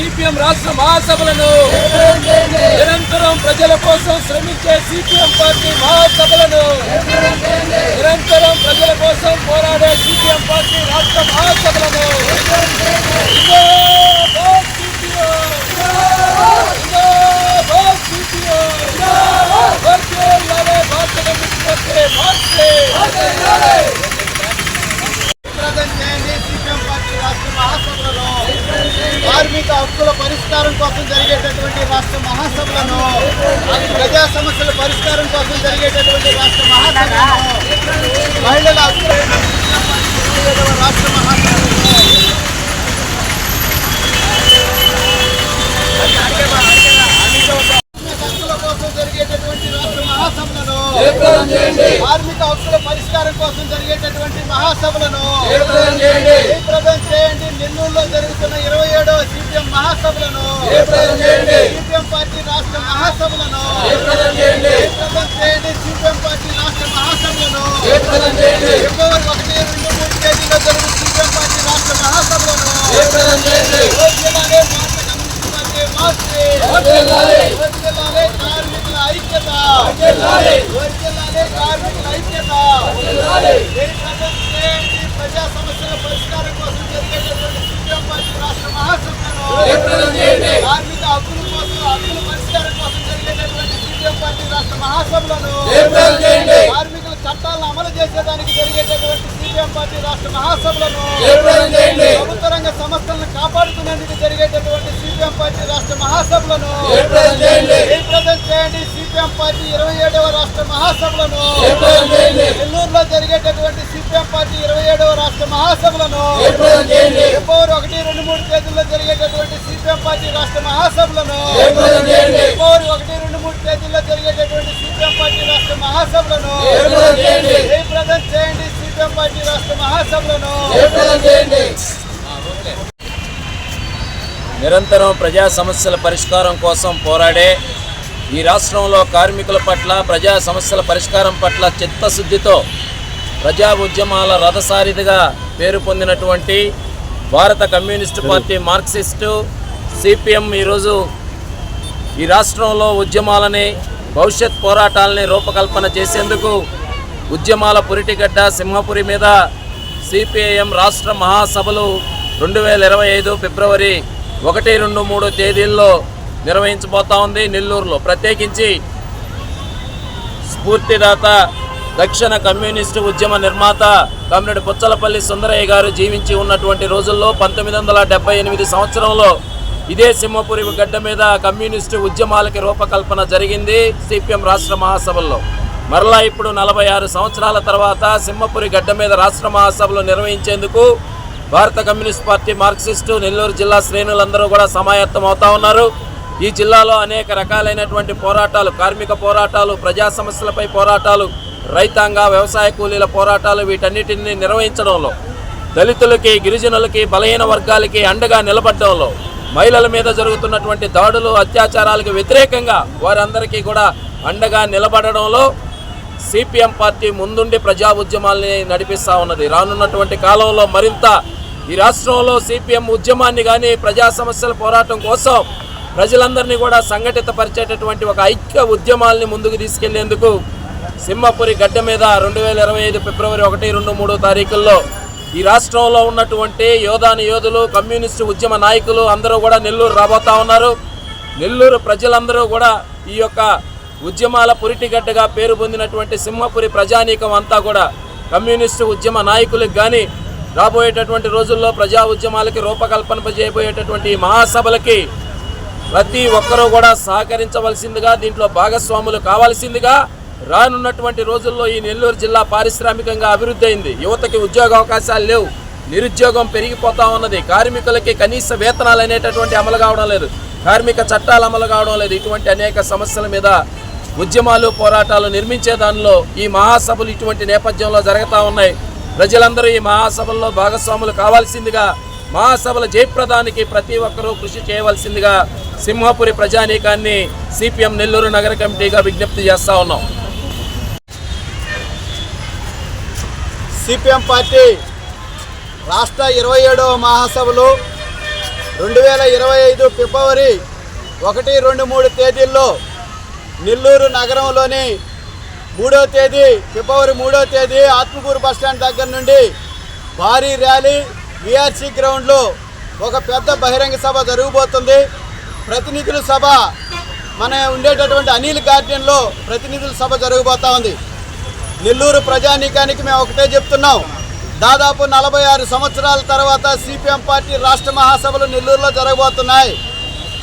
CPM రాష్ట్ర మహాసభలను నిరంతరం ప్రజల కోసం శ్రమించే సిపిఎం పార్టీ మహాసభలను నిరంతరం ప్రజల కోసం పోరాడే సిపిఎం పార్టీ రాష్ట్ర మహాసభలను జిందాబాద్ సిపిఎం! జిందాబాద్ సిపిఎం! వర్ధిల్లాలి భారత కమ్యూనిస్ట్ పార్టీ! ప్రజెంట్ చేయండి సిపిఎం పార్టీ రాష్ట్ర మహాసభలను కార్మిక హక్కుల పరిష్కారం కోసం జరిగేటటువంటి మహాసభలను ప్రజా సమస్యల పరిష్కారం కోసం జరిగేటటువంటి రాష్ట్ర మహాసభలను మహిళల రాష్ట్ర మహాసభలను కార్మిక హక్కుల పరిష్కారం కోసం జరిగేటటువంటి మహాసభలను చేయండి. నెల్లూరులో జరుగుతున్న ఇరవై ఏడవ సిపిఎం మహాసభలను జయప్రదం చేయండి సిపిఎం పార్టీ రాష్ట్ర మహాసభలను జయప్రదం చేయండి జయప్రదం చేయండి సిపిఎం పార్టీ రాష్ట్ర మహాసభలను జయప్రదం చేయండి ఫిబ్రవరి ఒకటి రెండు మూడు తేదీలో జరుగు సిపిఎం పార్టీ రాష్ట్ర మహాసభలను జయప్రదం చేయండి వర్ధిల్లాలి భారత కమ్యూనిస్ట్ పార్టీ మార్చి వర్ధిల్లాలి. వర్ధిల్లాలి కార్మికుల ఐక్యత వర్ధిల్లాలి. వర్ధిల్లాలి కార్మికుల ఐక్యత వర్ధిల్లాలి. జయప్రదం చేయండి ప్రజా సమస్యల పరిష్కారం కోసం జరిగేటటువంటి సిపిఎం పార్టీ రాష్ట్ర మహాసభలను జయప్రదం చేయండి కార్మిక హక్కుల కోసం హక్కుల పరిష్కారం కోసం జరిగేటటువంటి సిపిఎం పార్టీ రాష్ట్ర మహాసభలను చట్టాలను అమలు చేసేదానికి జరిగేటటువంటి సిపిఎం పార్టీ రాష్ట్ర మహాసభలను ప్రభుత్వ రంగ సంస్థలను కాపాడుకునేందుకు జరిగేటటువంటి సిపిఎం పార్టీ రాష్ట్ర మహాసభలను జయప్రదం చేయండి? సిపిఎం పార్టీ ఇరవై ఏడవ రాష్ట్ర మహాసభలను నెల్లూరులో జరిగేటటువంటి సిపిఎం పార్టీ ఇరవై ఏడవ రాష్ట్ర మహాసభలను ఫిబ్రవరి ఒకటి రెండు మూడు తేదీల్లో జరిగేటటువంటి సిపిఎం పార్టీ రాష్ట్ర మహాసభలను జయప్రదం చేయండి ఫిబ్రవరి ఒకటి రెండు మూడు తేదీల్లో జరిగేటటువంటి సిపిఎం పార్టీ రాష్ట్ర మహాసభలను. జయప్రదం చేయండి జయప్రదం చేయండి సిపిఎం పార్టీ రాష్ట్ర మహాసభలను. జయప్రదం చేయండి నిరంతరం ప్రజా సమస్యల పరిష్కారం కోసం పోరాడే ఈ రాష్ట్రంలో కార్మికుల పట్ల ప్రజా సమస్యల పరిష్కారం పట్ల చిత్తశుద్ధితో ప్రజా ఉద్యమాల రథసారిదిగా పేరు పొందినటువంటి భారత కమ్యూనిస్టు పార్టీ మార్క్సిస్టు సిపిఎం ఈరోజు ఈ రాష్ట్రంలో ఉద్యమాలని భవిష్యత్ పోరాటాలని రూపకల్పన చేసేందుకు ఉద్యమాల పురిటిగడ్డ సింహపురి మీద సిపిఐఎం రాష్ట్ర మహాసభలు రెండు వేల ఇరవై ఐదు ఫిబ్రవరి ఒకటి రెండు మూడు తేదీల్లో నిర్వహించబోతా ఉంది నెల్లూరులో. ప్రత్యేకించి స్ఫూర్తిదాత దక్షిణ కమ్యూనిస్టు ఉద్యమ నిర్మాత కామ్రేడ్ పుచ్చలపల్లి సుందరయ్య గారు జీవించి ఉన్నటువంటి రోజుల్లో పంతొమ్మిది వందల ఎనిమిది సంవత్సరంలో ఇదే సింహపురి గడ్డ మీద కమ్యూనిస్టు ఉద్యమాలకి రూపకల్పన జరిగింది సిపిఎం రాష్ట్ర మహాసభల్లో. మరలా ఇప్పుడు నలభై ఆరు సంవత్సరాల తర్వాత సింహపురి గడ్డ మీద రాష్ట్ర మహాసభలు నిర్వహించేందుకు భారత కమ్యూనిస్ట్ పార్టీ మార్క్సిస్టు నెల్లూరు జిల్లా శ్రేణులందరూ కూడా సమాయత్తం అవుతా ఉన్నారు. ఈ జిల్లాలో అనేక రకాలైనటువంటి పోరాటాలు కార్మిక పోరాటాలు ప్రజా సమస్యలపై పోరాటాలు రైతాంగ వ్యవసాయ కూలీల పోరాటాలు వీటన్నిటిని నిర్వహించడంలో దళితులకి గిరిజనులకి బలహీన వర్గాలకి అండగా నిలబడడంలో మహిళల మీద జరుగుతున్నటువంటి దాడులు అత్యాచారాలకు వ్యతిరేకంగా వారందరికీ కూడా అండగా నిలబడడంలో సిపిఎం పార్టీ ముందుండి ప్రజా ఉద్యమాల్ని నడిపిస్తూ ఉన్నది. రానున్నటువంటి కాలంలో మరింత ఈ రాష్ట్రంలో సిపిఎం ఉద్యమాన్ని కానీ ప్రజా సమస్యల పోరాటం కోసం ప్రజలందరినీ కూడా సంఘటితపరిచేటటువంటి ఒక ఐక్య ఉద్యమాల్ని ముందుకు తీసుకెళ్ళేందుకు సింహపురి గడ్డ మీద రెండు వేల ఇరవై ఐదు ఫిబ్రవరి ఒకటి రెండు మూడు తారీఖుల్లో ఈ రాష్ట్రంలో ఉన్నటువంటి యోధాని యోధులు కమ్యూనిస్టు ఉద్యమ నాయకులు అందరూ కూడా నెల్లూరు రాబోతా ఉన్నారు. నెల్లూరు ప్రజలందరూ కూడా ఈ యొక్క ఉద్యమాల పురిటిగడ్డగా పేరు పొందినటువంటి సింహపురి ప్రజానీకం అంతా కూడా కమ్యూనిస్టు ఉద్యమ నాయకులకు కానీ రాబోయేటటువంటి రోజుల్లో ప్రజా ఉద్యమాలకి రూపకల్పన చేయబోయేటటువంటి మహాసభలకి ప్రతి ఒక్కరూ కూడా సహకరించవలసిందిగా దీంట్లో భాగస్వాములు కావాల్సిందిగా రానున్నటువంటి రోజుల్లో ఈ నెల్లూరు జిల్లా పారిశ్రామికంగా అభివృద్ధి అయింది. యువతకి ఉద్యోగ అవకాశాలు లేవు. నిరుద్యోగం పెరిగిపోతా ఉన్నది. కార్మికులకి కనీస వేతనాలు అనేటటువంటి అమలు కావడం లేదు. కార్మిక చట్టాలు అమలు కావడం లేదు. ఇటువంటి అనేక సమస్యల మీద ఉద్యమాలు పోరాటాలు నిర్మించే దానిలో ఈ మహాసభలు ఇటువంటి నేపథ్యంలో జరుగుతూ ఉన్నాయి. ప్రజలందరూ ఈ మహాసభల్లో భాగస్వాములు కావాల్సిందిగా మహాసభల జయప్రదానికి ప్రతి ఒక్కరూ కృషి చేయవలసిందిగా సింహపురి ప్రజానీకాన్ని సిపిఎం నెల్లూరు నగర కమిటీగా విజ్ఞప్తి చేస్తా ఉన్నాం. సిపిఎం పార్టీ రాష్ట్ర ఇరవై ఏడవ మహాసభలు రెండు వేల ఇరవై ఐదు ఫిబ్రవరి ఒకటి రెండు మూడు తేదీల్లో నెల్లూరు నగరంలోని మూడో తేదీ ఫిబ్రవరి మూడో తేదీ ఆత్మకూరు బస్టాండ్ దగ్గర నుండి భారీ ర్యాలీ విఆర్సీ గ్రౌండ్లో ఒక పెద్ద బహిరంగ సభ జరగబోతుంది. ప్రతినిధుల సభ మన ఉండేటటువంటి అనిల్ గార్డెన్లో ప్రతినిధుల సభ జరగబోతా ఉంది. నెల్లూరు ప్రజానీకానికి మేము ఒకటే చెప్తున్నాం. దాదాపు నలభై ఆరు సంవత్సరాల తర్వాత సిపిఎం పార్టీ రాష్ట్ర మహాసభలు నెల్లూరులో జరగబోతున్నాయి.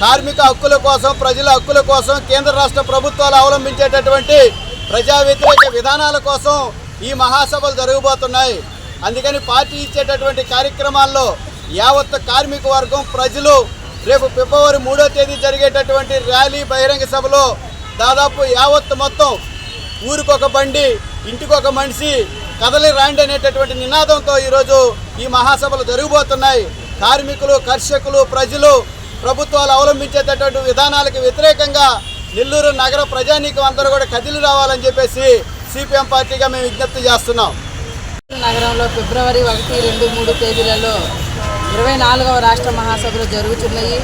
కార్మిక హక్కుల కోసం ప్రజల హక్కుల కోసం కేంద్ర రాష్ట్ర ప్రభుత్వాలు అవలంబించేటటువంటి ప్రజా వ్యతిరేక విధానాల కోసం ఈ మహాసభలు జరగబోతున్నాయి. అందుకని పార్టీ ఇచ్చేటటువంటి కార్యక్రమాల్లో యావత్ కార్మిక వర్గం ప్రజలు రేపు ఫిబ్రవరి మూడో తేదీ జరిగేటటువంటి ర్యాలీ బహిరంగ సభలో దాదాపు యావత్ మొత్తం ఊరికొక బండి ఇంటికొక మనిషి కదలి రాండి అనేటటువంటి నినాదంతో ఈరోజు ఈ మహాసభలు జరగబోతున్నాయి. కార్మికులు కర్షకులు ప్రజలు ప్రభుత్వాలు అవలంబించేటటువంటి విధానాలకు వ్యతిరేకంగా నెల్లూరు నగర ప్రజానీకం అందరూ కూడా కదిలి రావాలని చెప్పేసి సిపిఎం పార్టీగా మేము విజ్ఞప్తి చేస్తున్నాం. నగరంలో ఫిబ్రవరి ఒకటి రెండు మూడు తేదీలలో ఇరవై నాలుగవ రాష్ట్ర మహాసభలు జరుగుతున్నాయి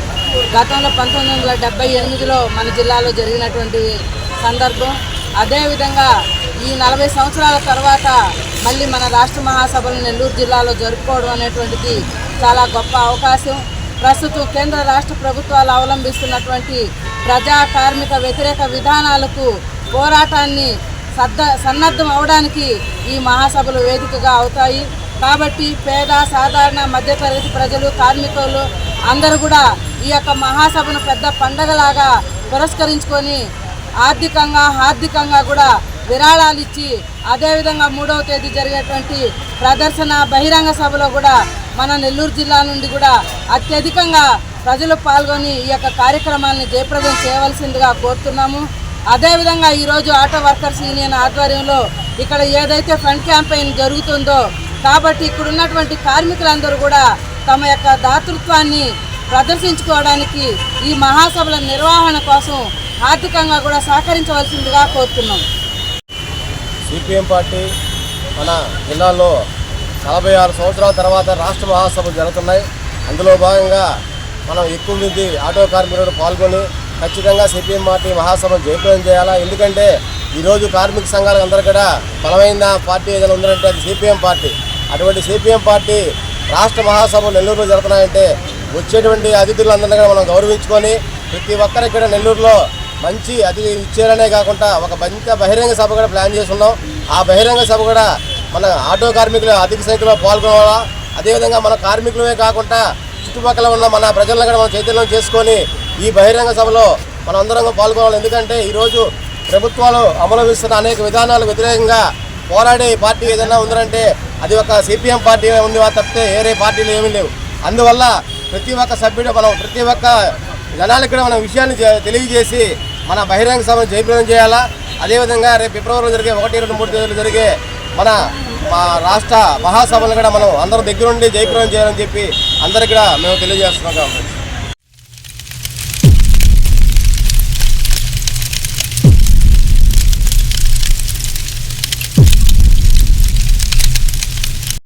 గతంలో పంతొమ్మిది వందల డెబ్బై ఎనిమిదిలో మన జిల్లాలో జరిగినటువంటి సందర్భం. అదేవిధంగా ఈ నలభై సంవత్సరాల తర్వాత మళ్ళీ మన రాష్ట్ర మహాసభలు నెల్లూరు జిల్లాలో జరుపుకోవడం అనేటువంటిది చాలా గొప్ప అవకాశం. ప్రస్తుతం కేంద్ర రాష్ట్ర ప్రభుత్వాలు అవలంబిస్తున్నటువంటి ప్రజా కార్మిక వ్యతిరేక విధానాలకు పోరాటాన్ని సద్ద సన్నద్ధం అవడానికి ఈ మహాసభలు వేదికగా అవుతాయి. కాబట్టి పేద సాధారణ మధ్యతరగతి ప్రజలు కార్మికులు అందరూ కూడా ఈ యొక్క మహాసభను పెద్ద పండగలాగా పురస్కరించుకొని ఆర్థికంగా హార్దికంగా కూడా విరాళాలు ఇచ్చి అదేవిధంగా మూడవ తేదీ జరిగేటువంటి ప్రదర్శన బహిరంగ సభలో కూడా మన నెల్లూరు జిల్లా నుండి కూడా అత్యధికంగా ప్రజలు పాల్గొని ఈ యొక్క కార్యక్రమాన్ని జయప్రదం చేయవలసిందిగా కోరుతున్నాము. అదేవిధంగా ఈరోజు ఆటో వర్కర్స్ యూనియన్ ఆధ్వర్యంలో ఇక్కడ ఏదైతే ఫండ్ క్యాంపెయిన్ జరుగుతుందో కాబట్టి ఇక్కడ ఉన్నటువంటి కార్మికులందరూ కూడా తమ యొక్క దాతృత్వాన్ని ప్రదర్శించుకోవడానికి ఈ మహాసభల నిర్వహణ కోసం ఆర్థికంగా కూడా సహకరించవలసిందిగా కోరుతున్నాం. సిపిఎం పార్టీ మన జిల్లాలో నలభై ఆరు సంవత్సరాల తర్వాత రాష్ట్ర మహాసభలు జరుగుతున్నాయి. అందులో భాగంగా మనం ఎక్కువ మంది ఆటో కార్మికులు పాల్గొని ఖచ్చితంగా సిపిఎం పార్టీ మహాసభను జయప్రదం చేయాలా? ఎందుకంటే ఈరోజు కార్మిక సంఘాలకు అందరూ కూడా బలమైన పార్టీ ఏదైనా ఉందంటే అది సిపిఎం పార్టీ. అటువంటి సిపిఎం పార్టీ రాష్ట్ర మహాసభలు నెల్లూరులో జరుగుతున్నాయంటే వచ్చేటువంటి అతిథులందరినీ కూడా మనం గౌరవించుకొని ప్రతి ఒక్కరు ఇక్కడ నెల్లూరులో మంచి అతిథి ఇచ్చారనే కాకుండా ఒక మంచి బహిరంగ సభ కూడా ప్లాన్ చేస్తున్నాం ఆ బహిరంగ సభ కూడా మన ఆటో కార్మికులు అధిక సంఖ్యలో పాల్గొనాలా? అదేవిధంగా మన కార్మికులమే కాకుండా చుట్టుపక్కల ఉన్న మన ప్రజలను కూడా మనం చైతన్యం చేసుకొని ఈ బహిరంగ సభలో మనం అందరం పాల్గొనాలి. ఎందుకంటే ఈరోజు ప్రభుత్వాలు అమలుస్తున్న అనేక విధానాలకు వ్యతిరేకంగా పోరాడే పార్టీ ఏదైనా ఉందంటే అది ఒక సిపిఎం పార్టీ ఉంది తప్పితే వేరే పార్టీలు ఏమీ లేవు. అందువల్ల ప్రతి ఒక్క సభ్యుడు మనం ప్రతి ఒక్క జనాలకు కూడా మనం విషయాన్ని తెలియజేసి మన బహిరంగ సభను జయప్రదం చేయాలా? అదేవిధంగా రేపు ఫిబ్రవరిలో జరిగే ఒకటి రెండు మూడు తేదీలు జరిగే మన మా రాష్ట్ర మహాసభలు కూడా మనం అందరం దగ్గరుండి జయప్రదం చేయాలని చెప్పి అందరికీ కూడా మేము తెలియజేస్తున్నాం కాబట్టి.